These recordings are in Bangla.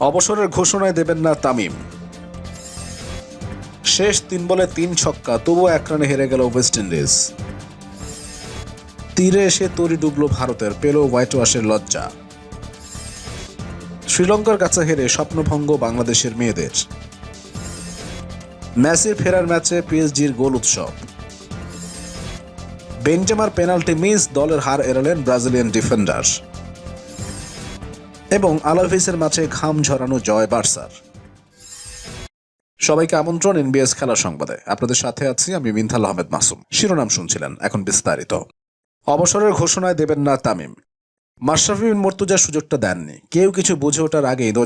অবসরের ঘোষণায় দেবেন না তামিম। শেষ তিন বলে তিন ছক্কা, তবুও এক রানে হেরে গেল ওয়েস্ট ইন্ডিজ। তীরে এসে তরি ডুবল ভারতের, পেল হোয়াইট ওয়াশের লজ্জা। শ্রীলঙ্কার কাছে হেরে স্বপ্নভঙ্গ বাংলাদেশের মেয়েদের। ম্যাচের ফেরার ম্যাচে পিএসজির গোল উৎসব। বেঞ্জামার পেনাল্টি মিস, দলের হার এড়ালেন ব্রাজিলিয়ান ডিফেন্ডার। এবং আলাভিসের মাঝে ঘাম ঝরানো জয় বার্সার। সবাইকে আমন্ত্রণ এনবিএস খেলা সংবাদে। আপনাদের সাথে আছি আমি মিনথাল আহমেদ মাসুম। শিরোনাম শুনছিলেন এখন বিস্তারিত। অবসরের ঘোষণায় দেবেন না তামিম। মাশরাফি বিন মর্তুজার সুযোগটা দেননি। কেউ কিছু বুঝে ওঠার আগেই দু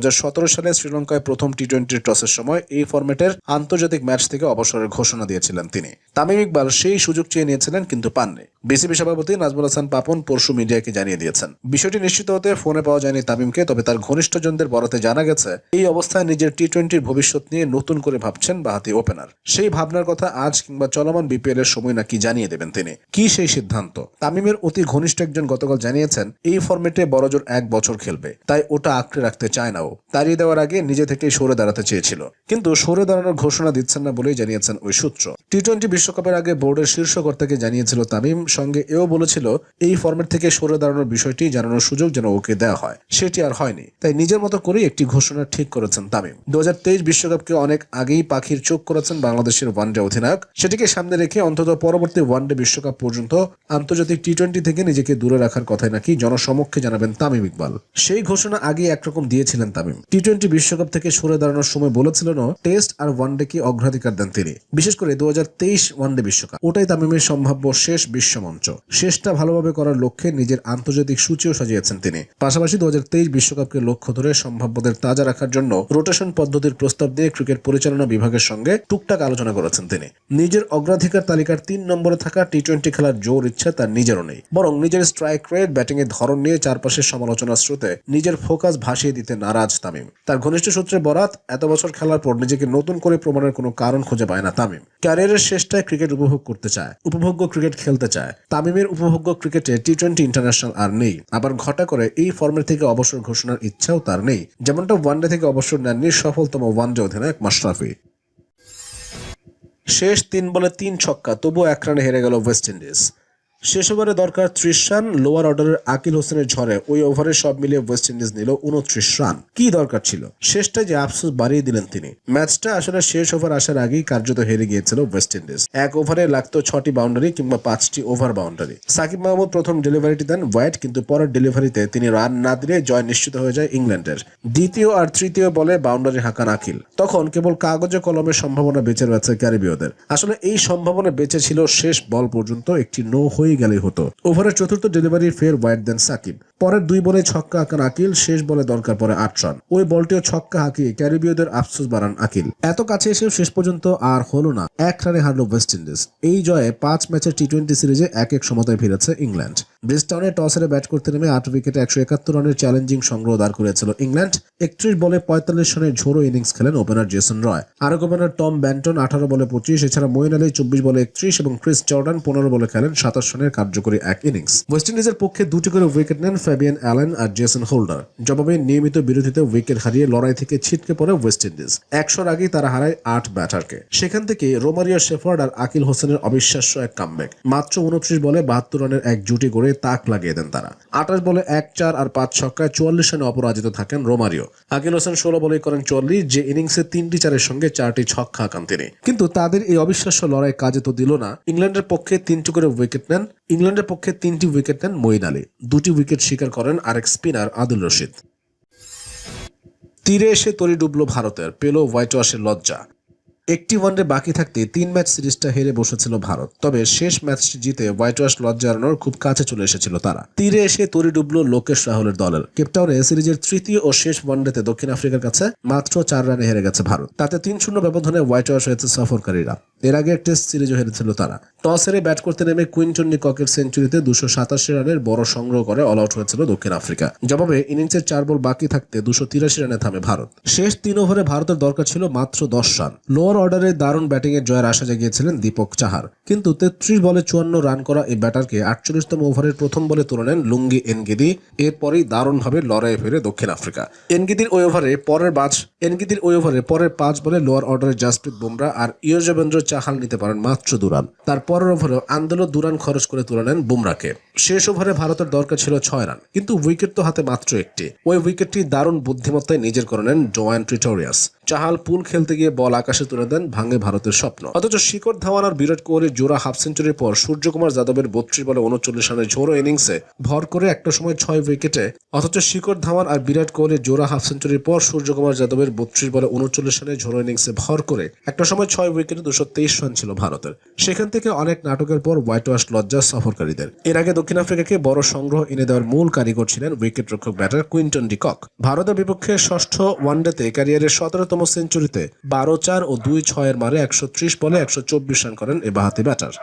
সালে শ্রীলঙ্কায় প্রথম টি টোয়েন্টির টসের সময় এই ফরম্যাটের আন্তর্জাতিক ম্যাচ থেকে অবসরের ঘোষণা দিয়েছিলেন তিনি। তামিম ইকবাল সেই সুযোগ চেয়ে নিয়েছিলেন কিন্তু পাননি। বিসিবি সভাপতি নাজমুল হাসান পাপন পরশু মিডিয়াকে জানিয়ে দিয়েছেন। বিষয়টি নিশ্চিত হতে ফোনে পাওয়া যায়নি তামিমকে, তবে তার ঘনিষ্ঠজনদের বরাতে জানা গেছে, এই অবস্থায় নিজের টি টোয়েন্টির ভবিষ্যৎ নিয়ে নতুন করে ভাবছেন বাহাতি ওপেনার সেই ভাবনার কথা আজ কিংবা চলমান বিপিএল এর সময় নাকি জানিয়ে দেবেন তিনি। কি সেই সিদ্ধান্ত? তামিমের অতি ঘনিষ্ঠ একজন গতকাল জানিয়েছেন, এই ফরম্যাটে বড়জোর এক বছর খেলবে। তাই ওটা আঁকড়ে রাখতে চায় না ও। তাড়িয়ে দেওয়ার আগে নিজে থেকেই সরে দাঁড়াতে চেয়েছিল। কিন্তু সরে দাঁড়ানোর ঘোষণা দিচ্ছেন না বলেই জানিয়েছেন ওই সূত্র। টি টোয়েন্টি বিশ্বকাপের আগে বোর্ডের শীর্ষ কর্তাকে জানিয়েছিল তামিম, সঙ্গে এও বলেছিল, এই ফরম্যাট থেকে সরে দাঁড়ানোর বিষয়টি জানানোর সুযোগ যেন ওকে দেওয়া হয়। সেটি আর হয়নি। তাই নিজের মতো করেই একটি ঘোষণা ঠিক করেছেন তামিম। দু বিশ্বকাপকে অনেক আগেই পাখির চোখ করেছেন বাংলাদেশের ওয়ানডে অধিনায়ক। সেটিকে সামনে রেখে অন্তত পরবর্তী ওয়ানডে বিশ্বকাপ পর্যন্ত আন্তর্জাতিক টি টোয়েন্টি থেকে নিজেকে দূরে রাখার কথাই নাকি জনসমক্ষে জানাবেন তামিম ইকবাল। সেই ঘোষণা আগে একরকম দিয়েছিলেন তামিম। টি টোয়েন্টি বিশ্বকাপ থেকে সরে দাঁড়ানোর সময় বলেছিলেন টেস্ট আর ওয়ানডেকে অগ্রাধিকার দেন তিনি। বিশেষ করে দু ওয়ানডে বিশ্বকাপ। ওটাই তামিমের সম্ভাব্য শেষ বিশ্বমঞ্চ। শেষটা ভালোভাবে করার লক্ষ্যে নিজের আন্তর্জাতিক সূচিও সাজিয়েছেন তিনি। পাশাপাশি দু বিশ্বকাপকে লক্ষ্য ধরে সম্ভাব্যদের তাজা রাখার জন্য রোটেশন পদ্ধতির প্রস্তাব দিয়ে ক্রিকেট পরিচালনা বিভাগের সঙ্গে টুকটাক আলোচনা করেছেন তিনি। নিজের অগ্রাধিকার তালিকার তিন নম্বরে থাকা টি টোয়েন্টি খেলার জোর ইচ্ছা তার নিজেরও নেই। বরং নিজের স্ট্রাইক রেট ব্যাটিং এর ধরন নিয়ে চারপাশের সমালোচনার স্রোতে নিজের ফোকাস ভাসিয়ে দিতে নারাজ তামিম। তার ঘনিষ্ঠ সূত্রে বরাত, এত বছর খেলার পর নিজেকে নতুন করে প্রমাণের কোনো কারণ খুঁজে পায় না তামিম। ক্যারিয়ারের শেষটায় ক্রিকেট উপভোগ করতে চায়, উপভোগ্য ক্রিকেট খেলতে চায়। তামিমের উপভোগ্য ক্রিকেটে টি টোয়েন্টি ইন্টারন্যাশনাল আর নেই। আবার ঘটা করে এই ফর্মের থেকে অবসর ঘোষণার ইচ্ছাও তার নেই। যেমনটা ওয়ানডে থেকে অবসর নেননি সফলতম ওয়ানডে অধিনায়ক মাশরাফি। শেষ তিন বলে তিন ছক্কা, তবুও এক রানে হেরে গেল ওয়েস্ট ইন্ডিজ শেষ ওভারে দরকার ত্রিশ রান লোয়ার অর্ডারের আকিল হোসেনের ঝড়ে ওই ওভারে সব মিলিয়ে ওয়েস্ট ইন্ডিজ নিল উনত্রিশ রান। কি দরকার ছিল? শেষটা যে আফসোস বাড়িয়ে দিলেন তিনি। ম্যাচটা আসলে শেষ ওভার আসার আগেই কার্যত হেরে গিয়েছিল ওয়েস্ট ইন্ডিজ এক ওভারে লাগতো ছটি বাউন্ডারি কিংবা পাঁচটি ওভার বাউন্ডারি সাকিব মাহমুদ প্রথম ডেলিভারিটি দেন হোয়াইট কিন্তু পরের ডেলিভারিতে তিনি রান না দিলে জয় নিশ্চিত হয়ে যায় ইংল্যান্ডের। দ্বিতীয় আর তৃতীয় বলে বাউন্ডারি হাঁকান আকিল। তখন কেবল কাগজে কলমের সম্ভাবনা বেঁচে রয়েছে ক্যারিবীয়দের। আসলে এই সম্ভাবনা বেঁচে ছিল শেষ বল পর্যন্ত একটি নো হয়ে গেলেই হতো। ওভারের চতুর্থ ডেলিভারি ফের ওয়াইড দেন সাকিব। পরের দুই বলে ছক্কা আঁকান আকিল, শেষ বলে দরকার পরে আট রান ওই বলটিও ছক্কা হাঁকিয়ে ক্যারিবীয়দের আফসোস বাড়ান আকিল। এত কাছে এসেও শেষ পর্যন্ত আর হলো না। এক রানে হারল ওয়েস্ট ইন্ডিজ। এই জয়ে পাঁচ ম্যাচের টি টোয়েন্টি সিরিজে এক এক সমতায় ফিরেছে ইংল্যান্ড। ব্রিস্টাউনে টস হেরে ব্যাট করতে নেমে আট উইকেটে একশো একাত্তর রানের চ্যালেঞ্জিং সংগ্রহ দাঁড় করেছিল ইংল্যান্ড। একত্রিশ বলে পঁয়তাল্লিশ রানের ঝোড়ো ইনিংস খেলেন ওপেনার জেসন রয়। আরেক ওপেনার টম ব্যান্টন আঠারো বলে পঁচিশ, এছাড়া মইন আলী চব্বিশ বলে একত্রিশ এবং ক্রিস জর্ডান পনেরো বলে খেলেন সাতাশ রানের কার্যকরী এক ইনিংস। ওয়েস্ট ইন্ডিজের পক্ষে দুটি করে উইকেট নেন ফ্যাবিয়ান অ্যালেন আর জেসন হোল্ডার। জবাবে নিয়মিত বিরোধীতে উইকেট হারিয়ে লড়াই থেকে ছিটকে পড়ে ওয়েস্ট ইন্ডিজ। একশোর আগেই তারা হারায় আট ব্যাটারকে। সেখান থেকে রোমারিয়া শেফার্ড আর আকিল হোসেনের অবিশ্বাস্য এক কামব্যাক। মাত্র উনত্রিশ বলে বাহাত্তর রানের এক জুটি করে তাক লাগিয়ে দেন তারা। আঠাশ বলে এক চার আর পাঁচ ছক্কায় চুয়াল্লিশ রানে অপরাজিত থাকেন রোমারিও। আকিল হোসেন ষোলো বলে করেন চল্লিশ, যে ইনিংসে তিনটি চারের সঙ্গে চারটি ছক্কা হাঁকান তিনি। কিন্তু তাদের এই অবিশ্বাস্য লড়াই কাজে তো দিল না। ইংল্যান্ডের পক্ষে তিনটি করে উইকেট নেন। ইংল্যান্ডের পক্ষে তিনটি উইকেট নেন মঈন আলী। দুটি উইকেট শিকার করেন আরেক স্পিনার আদিল রশিদ। তীরে এসে তরি ডুবল ভারতের, পেল হোয়াইট ওয়াশের লজ্জা। একটি ওয়ানডে বাকি থাকতে তিন ম্যাচ সিরিজটা হেরে বসেছিল ভারত। তবে শেষ ম্যাচটি জিতে হোয়াইট ওয়াশ লজ জানানোর খুব কাছে চলে এসেছিল তারা। তীরে এসে তরি ডুবল লোকেশ রাহুলের দলের। কেপটাউনে সিরিজের তৃতীয় ও শেষ ওয়ানডেতে দক্ষিণ আফ্রিকার কাছে মাত্র চার রানে হেরে গেছে ভারত। তাতে তিন শূন্য ব্যবধানে হোয়াইট ওয়াশ হয়েছে সফরকারীরা। এর আগে টেস্ট সিরিজও হেরেছিল তারা। টস হেরে ব্যাট করতে নেমে কুইন্টন নিককের সেঞ্চুরিতে দুশো সাতাশি রানের বড় সংগ্রহ করে অল আউট হয়েছিল দক্ষিণ আফ্রিকা। জবাবে ইনিংসের চার বল বাকি থাকতে দুশো তিরাশি রানে থামে ভারত। শেষ তিন ওভারে ভারতের দরকার ছিল মাত্র দশ রান। লোয়ার অর্ডারে দারুণ ব্যাটিং এর জয়ের আশা জাগিয়েছিলেন দীপক চাহার। কিন্তু তেত্রিশ বলে চুয়ান্ন রান করা এই ব্যাটারকে আটচল্লিশতম ওভারের প্রথম বলে তুলে নেন লুঙ্গি এনগিদি। এরপরেই দারুণভাবে লড়াইয়ে ফেরে দক্ষিণ আফ্রিকা। এনগিদির ওই ওভারে পরের বাজ এনগিদির ওই ওভারে পরের পাঁচ বলে লোয়ার অর্ডারে জাসপ্রীত বুমরা আর ইয়জবেন্দ্র চাহাল নিতে পারেন মাত্র দুরান। তার পরের ওভারেও আন্দোলন দুরান খরচ করে তুলে নেন বুমরাকে শেষ ওভারে ভারতের দরকার ছিল ছয় রান, কিন্তু উইকেট তো হাতে মাত্র একটি। ওই উইকেটটি দারুণ বুদ্ধিমত্তায় নিজের করে নেন জোয়ান ট্রিটোরিয়াস। চাহাল পুল খেলতে গিয়ে বল আকাশে তুলে দেন ভাঙে ভারতের স্বপ্ন। অথচ শিকর ধাওয়ান আর বিরাট কোহলির জোড়া হাফ সেঞ্চুরির পর সূর্যকুমার যাদবের বত্রিশ বলে উনচল্লিশ রানের ঝোড়ো ইনিংসে ভর করে একটা সময় ছয় উইকেটে, অথচ শিকর ধাওয়ান আর বিরাট কোহলির জোড়া হাফ সেঞ্চুরির পর সূর্যকুমার যাদবের বত্রিশ বলে উনচল্লিশ রানের ঝোড়ো ইনিংসে ভর করে একটা সময় ছয় উইকেটে দুশো তেইশ রান ছিল ভারতের। সেখান থেকে অনেক নাটকের পর হোয়াইট ওয়াশ লজ্জা সফরকারীদের। এর আগে দক্ষিণ আফ্রিকাকে বড় সংগ্রহ এনে দেওয়ার মূল কারিগর ছিলেন উইকেট রক্ষক ব্যাটার কুইন্টন ডিকক ভারতের বিপক্ষে ষষ্ঠ ওয়ানডেতে ক্যারিয়ারের সতেরোতম সেঞ্চুরিতে বারো চার ও দুই ছয়ের মারে একশো ত্রিশ বলে একশো চব্বিশ রান করেন এ বাহাতি ব্যাটার।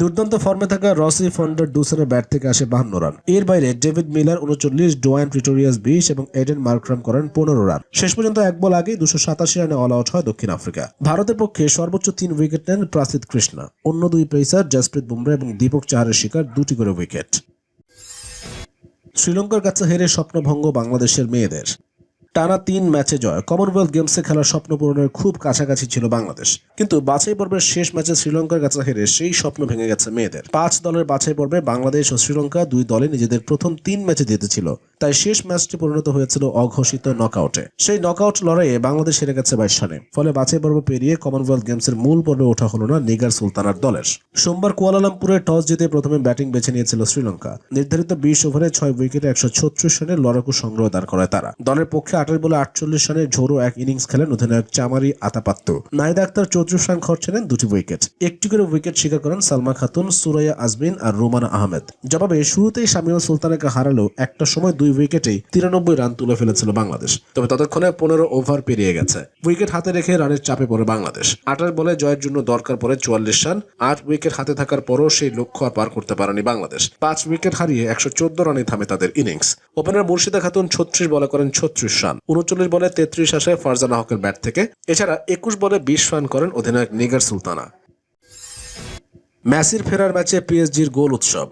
দুর্দান্ত ফর্মে থাকা রসি ফন্ডার ডুসেনের ব্যাট থেকে আসে বাহান্ন রান এর বাইরে ডেভিড মিলার উনচল্লিশ, ডোয়ান প্রিটোরিয়াস বিশ এবং এডেন মার্করাম করেন পনেরো রান শেষ পর্যন্ত এক বল আগেই দুশো সাতাশি রানে অল আউট হয় দক্ষিণ আফ্রিকা। ভারতের পক্ষে সর্বোচ্চ তিন উইকেট নেন প্রাসিদ কৃষ্ণা। অন্য দুই পেসার জাসপ্রীত বুমরা এবং দীপক চাহারের শিকার দুটি করে উইকেট শ্রীলঙ্কার কাছে হেরে স্বপ্নভঙ্গ বাংলাদেশের মেয়েদের। টানা তিন ম্যাচে জয়। কমনওয়েলথ গেমসে খেলার স্বপ্ন পূরণের খুব কাছাকাছি ছিল বাংলাদেশ। কিন্তু বাছাই পর্বের শেষ ম্যাচে শ্রীলঙ্কার কাছে হেরে সেই স্বপ্ন ভেঙে গেছে মেয়েদের। পাঁচ দলের বাছাই পর্বে বাংলাদেশ ও শ্রীলঙ্কা দুই দলে নিজেদের প্রথম তিন ম্যাচে জিতেছিল তাই শেষ ম্যাচটি পরিণত হয়েছিল অঘোষিত নকআউটে সেই নকআউট লড়াইয়ে বাংলাদেশ হেরে গেছে বাইশ রানে। ফলে বাছাই পর্ব পেরিয়ে কমনওয়েলথ গেমসের মূল পর্বে ওঠা হলো না নিগার সুলতানার দলের। সোমবার কুয়ালালামপুরে টস জিতে প্রথমে ব্যাটিং বেছে নিয়েছিল শ্রীলঙ্কা। নির্ধারিত বিশ ওভারে ছয় উইকেটে একশো ছত্রিশ রানের লড়াকু সংগ্রহ দাঁড় করায় তারা। দলের পক্ষে আঠাশ বলে আটচল্লিশ রানের ঝোড়ো এক ইনিংস খেলেন অধিনায়ক চামারি আতাপাত্ত। নাইদা আক্তার চৌত্রিশ রান খরচ নেন দুটি উইকেট। একটি করে উইকেট শিকার করেন সালমা খাতুন, সুরাইয়া আজমিন আর রোমানা আহমেদ। জবাবে শুরুতেই শামিউল সুলতানাকে হারালেও একটা সময় দুই উইকেটেই তিরানব্বই রান তুলে ফেলেছিল বাংলাদেশ। তবে ততক্ষণে পনেরো ওভার পেরিয়ে গেছে। উইকেট হাতে রেখে রানের চাপে পড়ে বাংলাদেশ। আটাশ বলে জয়ের জন্য দরকার পড়ে চুয়াল্লিশ রান। আট উইকেট হাতে থাকার পরও সেই লক্ষ্য আর পার করতে পারেনি বাংলাদেশ। পাঁচ উইকেট হারিয়ে একশো চোদ্দ রানে থামে তাদের ইনিংস। ওপেনার মুর্শিদা খাতুন ছত্রিশ বলে করেন ছত্রিশ রান। উনচল্লিশ বলে তেত্রিশ আসে ফারজানা হকের ব্যাট থেকে। এছাড়া একুশ বলে বিশ রান করেন অধিনায়ক নিগার সুলতানা। ম্যাসির ফেরার ম্যাচে পিএসজির গোল উৎসব।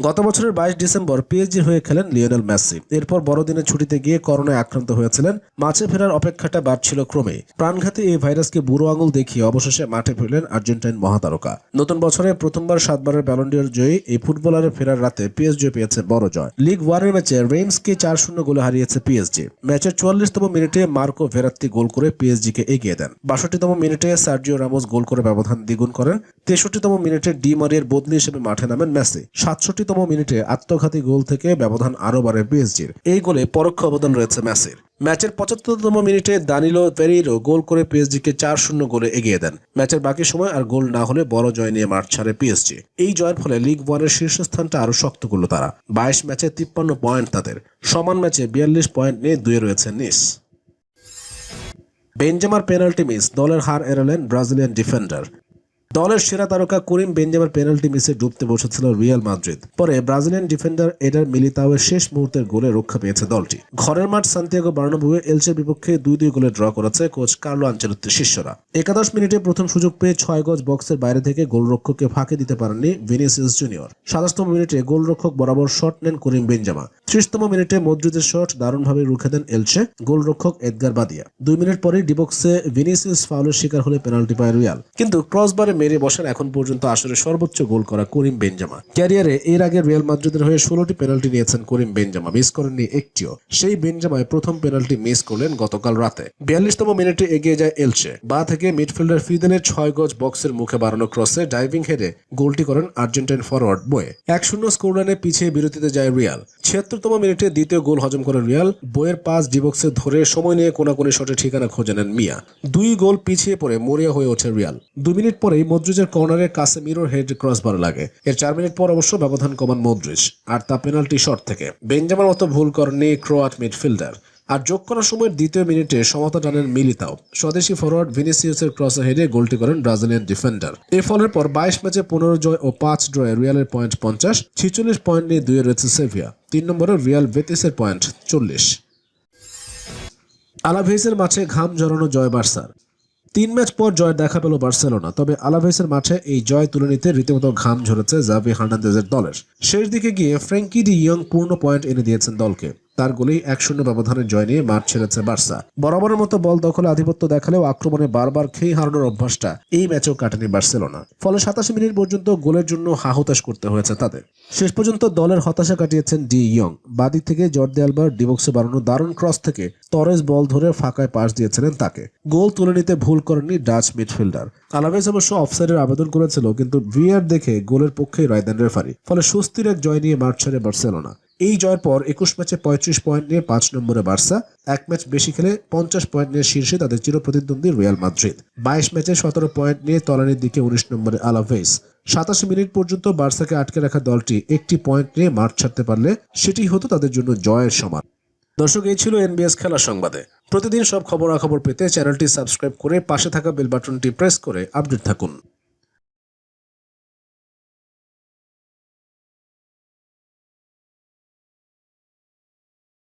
গত বছরের বাইশ ডিসেম্বর পিএসজি হয়ে খেলেন লিওনেল মেসি। এরপর বড়দিনের ছুটিতে গিয়ে করোনায় আক্রান্ত হয়েছিলেন। মাঠে ফেরার অপেক্ষাটা বাড়ছিল ক্রমে প্রাণঘাতী এই ভাইরাসকে বুড়ো আঙুল দেখিয়ে অবশেষে মাঠে ফিরলেন আর্জেন্টাইন মহাতারকা। নতুন বছরে প্রথমবার সাতবারের ব্যালন্ডিয়ার জয়ী এই ফুটবলারের ফেরার রাতে পিএসজি পেয়েছে বড় জয়। লিগ ওয়ানের ম্যাচে রেইমসকে চার শূন্য গোলে হারিয়েছে পিএসজি। ম্যাচের চুয়াল্লিশতম মিনিটে মার্কো ভেরাত্তি গোল করে পিএসজিকে এগিয়ে দেন। বাষট্টিতম মিনিটে সার্জিও রামোস গোল করে ব্যবধান দ্বিগুণ করেন। তেষট্টিতম মিনিটে ডি মারিয়ার বদলি হিসেবে মাঠে নামেন মেসি। সাতষট্টিতম মিনিটে আত্মঘাতী গোল থেকে ব্যবধান আরও বাড়ে পিএসজির। এই গোলে পরোক্ষ অবদান রয়েছে মেসির। ম্যাচের পঁচাত্তরতম মিনিটে দানিলো পেরিরো গোল করে পিএসজিকে চার শূন্য গোলে এগিয়ে দেন। ম্যাচের বাকি সময় আর গোল না হলে বড় জয় নিয়ে মাঠ ছাড়ে পিএসজি। এই জয়ের ফলে লিগ ওয়ানের শীর্ষস্থানটা আরও শক্ত করল তারা। বাইশ ম্যাচে তিপ্পান্ন পয়েন্ট তাদের। সমান ম্যাচে বিয়াল্লিশ পয়েন্ট নিয়ে দুয়ে রয়েছে নিস। বেঞ্জামার পেনাল্টি মিস, দলের হার এড়ালেন ব্রাজিলিয়ান ডিফেন্ডার। দলের সেরা তারকা করিম বেঞ্জামার পেনাল্টি মিসে ডুবতে বসেছিল রিয়াল মাদ্রিদ। পরে ব্রাজিলিয়ান ডিফেন্ডার এডার মিলিতাওয়ের শেষ মুহূর্তের গোলে রক্ষা পেয়েছে দলটি। ঘরের মাঠ সান্তিয়াগো বার্নাবুয়ে এলচের বিপক্ষে দুই দুই গোলে ড্র করেছে কোচ কার্লো আঞ্চলিকের শিষ্যরা। একাদশ মিনিটে প্রথম সুযোগ পেয়ে ছয় গজ বক্সের বাইরে থেকে গোলরক্ষককে ফাঁকি দিতে পারেননি ভিনিসিয়াস জুনিয়র। সাতাশতম মিনিটে গোলরক্ষক বরাবর শট নেন করিম বেঞ্জামা। ত্রিশতম মিনিটে মদ্রিদের শট দারুণভাবে রুখে দেন এলচে গোলরক্ষক এদগার বাদিয়া। দুই মিনিট পরে ডিবক্সে ভিনিসিয়াস ফাউলের শিকার হলে পেনাল্টি পায় রিয়াল। কিন্তু ক্রসবারে মেরে বসেন এখন পর্যন্ত আসলে সর্বোচ্চ গোল করা করিম বেঞ্জামা। ক্যারিয়ারে এর আগে রিয়াল মাদ্রিদের হয়ে ষোলোটি পেনাল্টি নিয়েছেন করিম বেঞ্জামা, মিস করেননি একটিও। সেই বেঞ্জামায় প্রথম পেনাল্টি মিস করলেন গতকাল রাতে। বিয়াল্লিশতম মিনিটে এগিয়ে যায় এলচে। বা থেকে মিডফিল্ডার ফিদেনের ছয় গজ বক্সের মুখে বাড়ানো ক্রসে ডাইভিং হেডে গোলটি করেন আর্জেন্টাইন ফরওয়ার্ড বয়ে। এক শূন্য স্কোর রানে পিছিয়ে বিরতিতে যায় রিয়াল। ছিয়াত্তরতম মিনিটে দ্বিতীয় গোল হজম করে রিয়াল। বইয়ের পাস ডিবক্সে ধরে সময় নিয়ে কোনাকুনি শটে ঠিকানা খোঁজে নেন মিয়া। দুই গোল পিছিয়ে পড়ে মরিয়া হয়ে ওঠে রিয়াল। দুই মিনিট পরেই মদ্রিজের কর্নারে কাছে মিরর হেড ক্রসবার লাগে। এর চার মিনিট পর অবশ্য ব্যবধান কমান মদ্রিজ আর তা পেনাল্টি শট থেকে। বেঞ্জামার মতো ভুল করেননি ক্রোয়াট মিডফিল্ডার। আর যোগ করার সময়ের দ্বিতীয় মিনিটে সমতা টানেন মিলিতাও। স্বদেশি ফরওয়ার্ড ভিনিসিয়াসের ক্রসে হেডে গোলটি করেন ব্রাজিলিয়ান ডিফেন্ডার এর ফলের পর বাইশ ম্যাচে পনেরো জয় ও পাঁচ ড্রয়ে রিয়ালের পয়েন্ট পঞ্চাশ, ছিচল্লিশ পয়েন্ট নিয়ে দুয়ে রয়েছে সেভিয়া। তিন নম্বরে রিয়াল বেতিসের পয়েন্ট চল্লিশ। আলাভেসের মাঠে ঘাম জড়ানো জয় বার্সার। তিন ম্যাচ পর জয়ের দেখা পেল বার্সেলোনা, তবে আলাভেসের মাঠে এই জয় তুলে নিতে রীতিমতো ঘাম ঝরেছে জাভি হার্নান্দেজের দলের। শেষ দিকে গিয়ে ফ্র্যাঙ্কি ডি ইয়ং পূর্ণ পয়েন্ট এনে দিয়েছেন দলকে। তার গোলেই এক শূন্য ব্যবধানের জয় নিয়ে মাঠ ছেড়েছে বার্সা। বরাবরের মতো বল দখলে আধিপত্য দেখালেও আক্রমণে বারবার খেয়ে হারানোর অভ্যাসটা এই ম্যাচেও কাটেনি বার্সেলোনা। ফলে সাতাশি মিনিট পর্যন্ত গোলের জন্য হাহুতাশ করতে হয়েছে তাদের। শেষ পর্যন্ত দলের হতাশা কাটিয়েছেন ডি ইয়ং। বাদিক থেকে জর্দি আলবার ডিবক্সে বাড়ানো দারুণ ক্রস থেকে তরেজ বল ধরে ফাঁকায় পাস দিয়েছিলেন তাকে। গোল তুলে নিতে ভুল করেননি ডাচ মিডফিল্ডার। আলাভেজ অবশ্য অফসাইডের আবেদন করেছিল, কিন্তু ভিআর দেখে গোলের পক্ষেই রায় দেন রেফারি। ফলে সুস্থির এক জয় নিয়ে মাঠ ছাড়ে বার্সেলোনা। এই জয়ের পর একুশ ম্যাচে পঁয়ত্রিশ পয়েন্ট নিয়ে পাঁচ নম্বরে বার্সা, এক ম্যাচ বেশি খেলে পঞ্চাশ পয়েন্ট নিয়ে শীর্ষে তাদের চিরপ্রতিদ্বন্দ্বী রিয়াল মাদ্রিদ। বাইশ ম্যাচে সতেরো পয়েন্ট নিয়ে তলানির দিকে উনিশ নম্বরে আলাভেস সাতাশি মিনিট পর্যন্ত বার্সাকে আটকে রাখা দলটি একটি পয়েন্ট নিয়ে মাঠ ছাড়তে পারলে সেটি হতো তাদের জন্য জয়ের সমান। দর্শক, এই ছিল এনবিএস খেলা সংবাদে। প্রতিদিন সব খবরাখবর পেতে চ্যানেলটি সাবস্ক্রাইব করে পাশে থাকা বেল বাটনটি প্রেস করে আপডেট থাকুন।